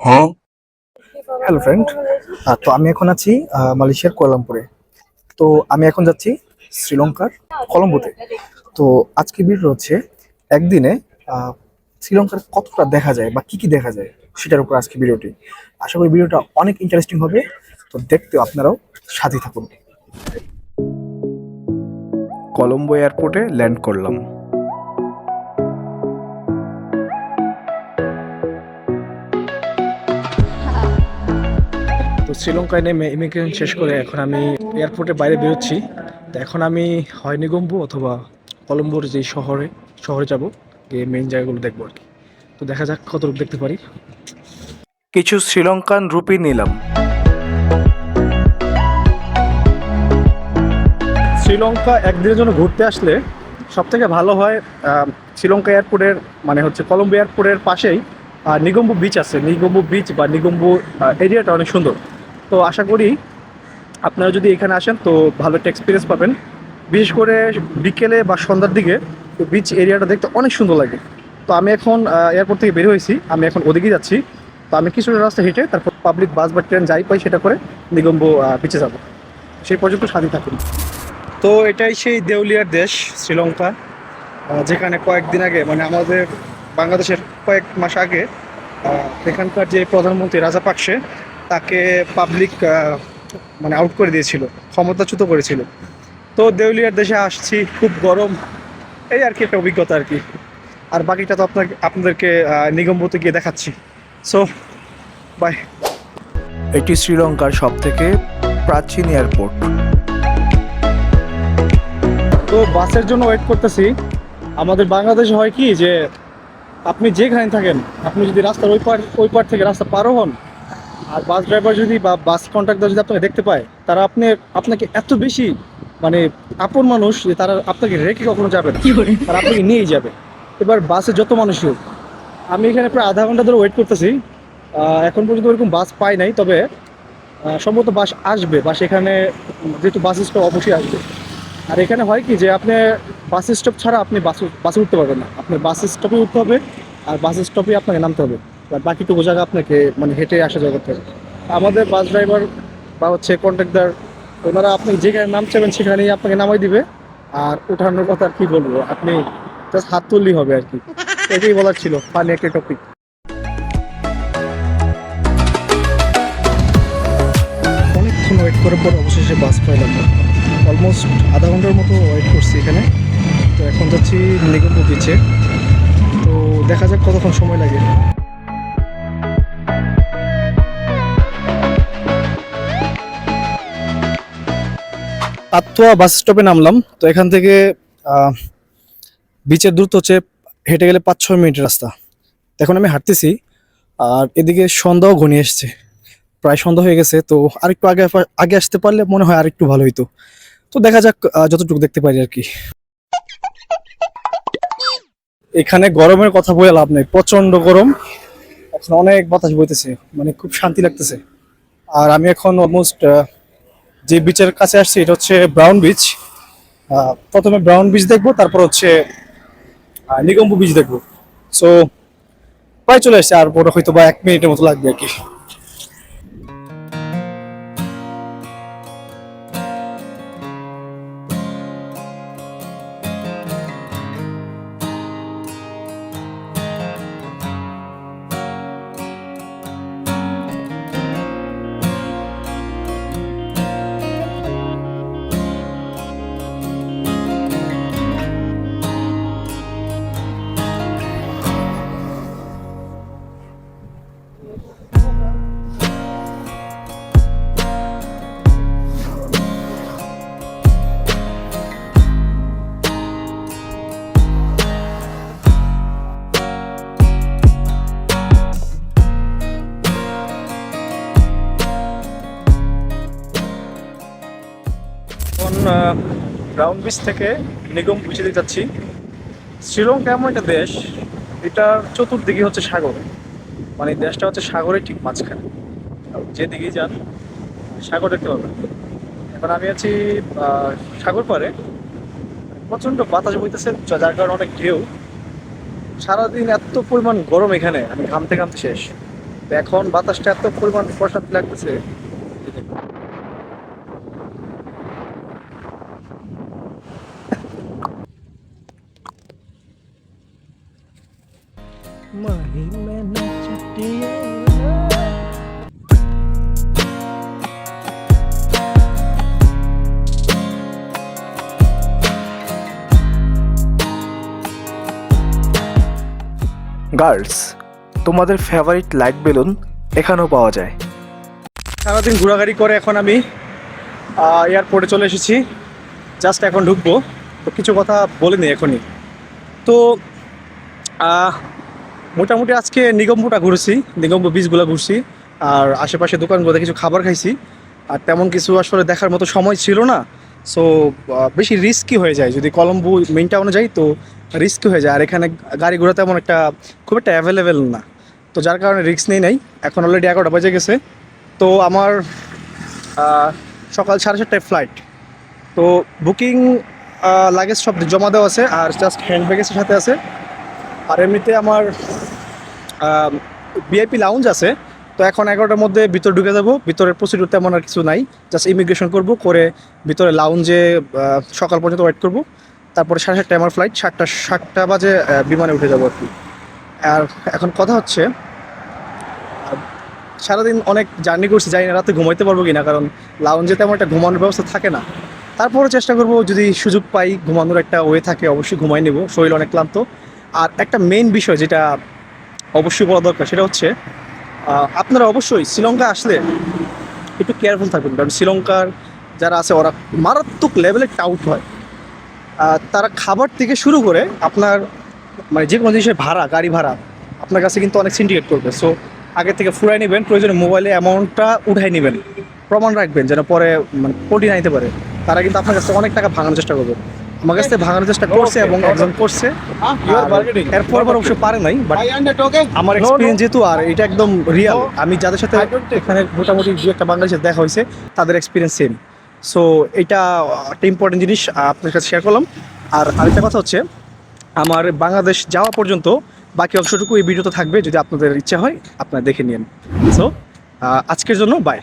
Hello friend তো আমি এখন আছি মালয়েশিয়ার কোয়ালামপুরে তো আমি এখন যাচ্ছি শ্রীলঙ্কার কলম্বোতে। তো আজকে ভিডিও হচ্ছে একদিনে শ্রীলঙ্কার কতটা দেখা যায় বা কি কি দেখা যায় সেটার উপর আজকে ভিডিওটি আশা করি ভিডিওটা অনেক ইন্টারেস্টিং হবে তো দেখতে আপনারাও সাথে থাকুন। কলম্বো এয়ারপোর্টে ল্যান্ড করলাম। শ্রীলঙ্কায় নেমে ইমিগ্রেশন শেষ করে এখন আমি এয়ারপোর্টের বাইরে বেরোচ্ছি। তো এখন আমি হয় নিগম্বু অথবা কলম্বোর যে শহরে শহরে যাব গিয়ে মেইন জায়গাগুলো দেখব আর কি। তো দেখা যাক কতটুকু দেখতে পারি। কিছু শ্রীলঙ্কান রুপি নিলাম। শ্রীলঙ্কা একদিনের জন্য ঘুরতে আসলে সব থেকে ভালো হয় শ্রীলঙ্কা এয়ারপোর্টের মানে হচ্ছে কলম্বো এয়ারপোর্টের পাশেই নিগম্বু বিচ আছে। নিগম্বু বিচ বা নিগম্বু এরিয়াটা অনেক সুন্দর। তো আশা করি আপনারা যদি এখানে আসেন তো ভালো একটা এক্সপিরিয়েন্স পাবেন। বিশেষ করে বিকেলে বা সন্ধ্যার দিকে বিচ এরিয়াটা দেখতে অনেক সুন্দর লাগে। তো আমি এখন এয়ারপোর্ট থেকে বের হয়েছি, আমি এখন ওদিকেই যাচ্ছি। তো আমি কিছুটা রাস্তা হেঁটে তারপর পাবলিক বাস বা ট্রেন যাই পাই সেটা করে নিগম্ব বিচে যাব। সেই পর্যন্ত সাথে থাকুন। তো এটাই সেই দেউলিয়ার দেশ, শ্রীলঙ্কা। যেখানে কয়েকদিন আগে মানে আমাদের বাংলাদেশের কয়েক মাস আগে এখানকার যে প্রধানমন্ত্রী রাজাপাকসে তাকে পাবলিক মানে আউট করে দিয়েছিল ক্ষমতাচ্যুত করেছিল। তো দেউলিয়ার দেশে আসছি খুব গরম এই আর কি একটা অভিজ্ঞতা আর কি। আর বাকিটা তো আপনাকে আপনাদেরকে নিগমবতে গিয়ে দেখাচ্ছি। সো বাই এটি শ্রীলঙ্কার সব থেকে প্রাচীন এয়ারপোর্ট। তো বাসের জন্য ওয়েট করতেছি। আমাদের বাংলাদেশে হয় কি যে আপনি যেখানে থাকেন আপনি যদি রাস্তার ওই পার ওই পার থেকে রাস্তা পারও হন আর বাস ড্রাইভার যদি বা বাস কন্ট্রাক্টর যদি আপনাকে দেখতে পায় তারা আপনি আপনাকে এত বেশি মানে আপন মানুষ যে তারা আপনাকে রেখে কখনো যাবে না। তারা আপনাকে নিয়েই যাবে। এবার বাসে যত মানুষই হোক আমি এখানে প্রায় আধা ঘণ্টা ধরে ওয়েট করতেছি। এখন পর্যন্ত ওরকম বাস পাই নাই তবে সম্ভবত বাস আসবে। বাস এখানে যেহেতু বাস স্টপ অবশ্যই আসবে। আর এখানে হয় কি যে আপনি বাস স্টপ ছাড়া আপনি বাস বাসে উঠতে পারবেন না। আপনি বাস স্টপে উঠতে হবে আর বাস স্টপে আপনাকে নামতে হবে। আর বাকিটুকু জায়গা আপনাকে মানে হেঁটে আসা যাওয়া করতে হবে। আমাদের বাস ড্রাইভার বা হচ্ছে কন্ট্রাক্টর ওনারা আপনি যেখানে নাম চাইবেন সেখানেই আপনাকে নামাই দিবে। আর ওঠানোর কথা আর কি বলব, আপনি জাস্ট হাত তুললেই হবে আর কি। এটাই বলার ছিল ফানি একটা টপিক অনেকক্ষণ ওয়েট করার পর অবশেষে বাস পাইলাম। অলমোস্ট আধা ঘণ্টার মতো ওয়েট করছি এখানে। তো এখন যাচ্ছি নিগম্বু বিচে তো দেখা যাক কতক্ষণ সময় লাগে। আত্মা বাস স্টপে নামলাম। তো এখান থেকে বিচের দূরত্ব হচ্ছে হেঁটে গেলে পাঁচ ছয় মিনিটের রাস্তা। এখন আমি হাঁটতেছি, আর এদিকে সন্ধ্যাও ঘনিয়ে এসছে। প্রায় সন্ধ্যা হয়ে গেছে, তো আরেকটু আগে আগে আসতে পারলে মনে হয় আরেকটু ভালো হইতো। তো দেখা যাক যতটুকু দেখতে পারি আর কি। এখানে গরমের কথা বলে লাভ নেই প্রচণ্ড গরম। এখন অনেক বাতাস বইতেছে মানে খুব শান্তি লাগতেছে। আর আমি এখন অলমোস্ট যে বিচের কাছে আসছি, এটা হচ্ছে ব্রাউন বিচ প্রথমে ব্রাউন বিচ দেখব, তারপর হচ্ছে নিগম্বু বিচ দেখব। সো প্রায় চলে আসছে, আর ওটা হয়তো বা এক মিনিটের মতো লাগবে আর কি। ব্রাউন বিচ থেকে নিগম বিচে দিকে যাচ্ছি। শ্রীলঙ্কা এমন একটা দেশ এটা চতুর্দিকে হচ্ছে সাগর। মানে দেশটা হচ্ছে সাগরের ঠিক মাঝখানে। যেদিকেই যান, সাগর দেখতে পাবেন। এখন আমি আছি সাগর পারে প্রচণ্ড বাতাস বইতেছে যার কারণে অনেক ঢেউ। সারাদিন এত পরিমাণ গরম এখানে, আমি ঘামতে ঘামতে শেষ। তো এখন বাতাসটা এত পরিমাণ প্রসাদ লাগতেছে গার্লস তোমাদের ফেভারিট লাইট বেলুন এখানেও পাওয়া যায়। সারাদিন ঘোরাঘুরি করে এখন আমি এয়ারপোর্টে চলে এসেছি। জাস্ট এখন ঢুকবো। তো কিছু কথা বলে নিই এখনই। তো মোটামুটি আজকে নিগম্বটা ঘুরছি নিগম্ব বীজগুলো ঘুরছি, আর আশেপাশে দোকানগুলোতে কিছু খাবার খাইছি। আর তেমন কিছু আসলে দেখার মতো সময় ছিল না সো বেশি রিস্কি হয়ে যায়। যদি কলম্বু মেন টাউনে যাই তো রিস্কি হয়ে যায়, আর এখানে গাড়ি ঘোড়া তেমন একটা খুব একটা অ্যাভেলেবেল না। তো যার কারণে রিস্ক নেই নাই, এখন অলরেডি এগারোটা বাজে গেছে। তো আমার সকাল সাড়ে চারটায় ফ্লাইট তো বুকিং লাগেজ সব জমা দেওয়া আছে, আর জাস্ট হ্যান্ড ব্যাগেজের সাথে আছে। আর এমনিতে আমার ভিআইপি লাউঞ্জ আছে, তো এখন এগারোটার মধ্যে ভিতরে ঢুকে যাব। ভিতরের প্রসিডিউর তেমন আর কিছু নাই। জাস্ট ইমিগ্রেশন করব, করে ভিতরে লাউঞ্জে সকাল পর্যন্ত ওয়েট করব। তারপরে সাড়ে সাতটায় আমার ফ্লাইট সাতটা সাতটা বাজে বিমানে উঠে যাব আর কি। আর এখন কথা হচ্ছে সারাদিন অনেক জার্নি করছি, জানি না রাতে ঘুমাইতে পারব কিনা, কারণ লাউঞ্জে তেমন একটা ঘুমানোর ব্যবস্থা থাকে না। তারপরে চেষ্টা করব, যদি সুযোগ পাই, ঘুমানোর একটা ওয়ে থাকে, অবশ্যই ঘুমাই নেব। শরীর অনেক ক্লান্ত। আর একটা মেইন বিষয় যেটা অবশ্যই বলা দরকার, সেটা হচ্ছে আপনারা অবশ্যই শ্রীলঙ্কা আসলে একটু কেয়ারফুল থাকবেন। কারণ শ্রীলঙ্কার যারা আছে, ওরা মারাত্মক লেভেলে টাউট হয়। তারা খাবার থেকে শুরু করে আপনার মানে যে কোনো জিনিসের ভাড়া, গাড়ি ভাড়া, আপনার কাছে কিন্তু অনেক সিন্ডিকেট করবে। সো আগে থেকে ফুরাই নেবেন, প্রয়োজনে মোবাইলে অ্যামাউন্টটা উঠাই নেবেন। প্রমাণ রাখবেন, যেন পরে মানে পটি নাইতে পারে। তারা কিন্তু আপনার কাছে অনেক টাকা ভাঙানোর চেষ্টা করবে। আমার কাছ থেকে ভাঙানোর চেষ্টা করছে এবং একজন করছে। এরপর আবার অবশ্য পারে নাই বাট আমার এক্সপিরিয়েন্স যেহেতু আর এটা একদম রিয়াল আমি যাদের সাথে এখানে মোটামুটি দু একটা বাংলাদেশের দেখা হয়েছে তাদের এক্সপিরিয়েন্স সেম সো এটা একটা ইম্পর্টেন্ট জিনিস আপনার কাছে শেয়ার করলাম। আর আরেকটা কথা হচ্ছে আমার বাংলাদেশ যাওয়া পর্যন্ত বাকি অংশটুকু এই ভিডিওতে থাকবে যদি আপনাদের ইচ্ছা হয় আপনারা দেখে নিন। সো আজকের জন্য বাই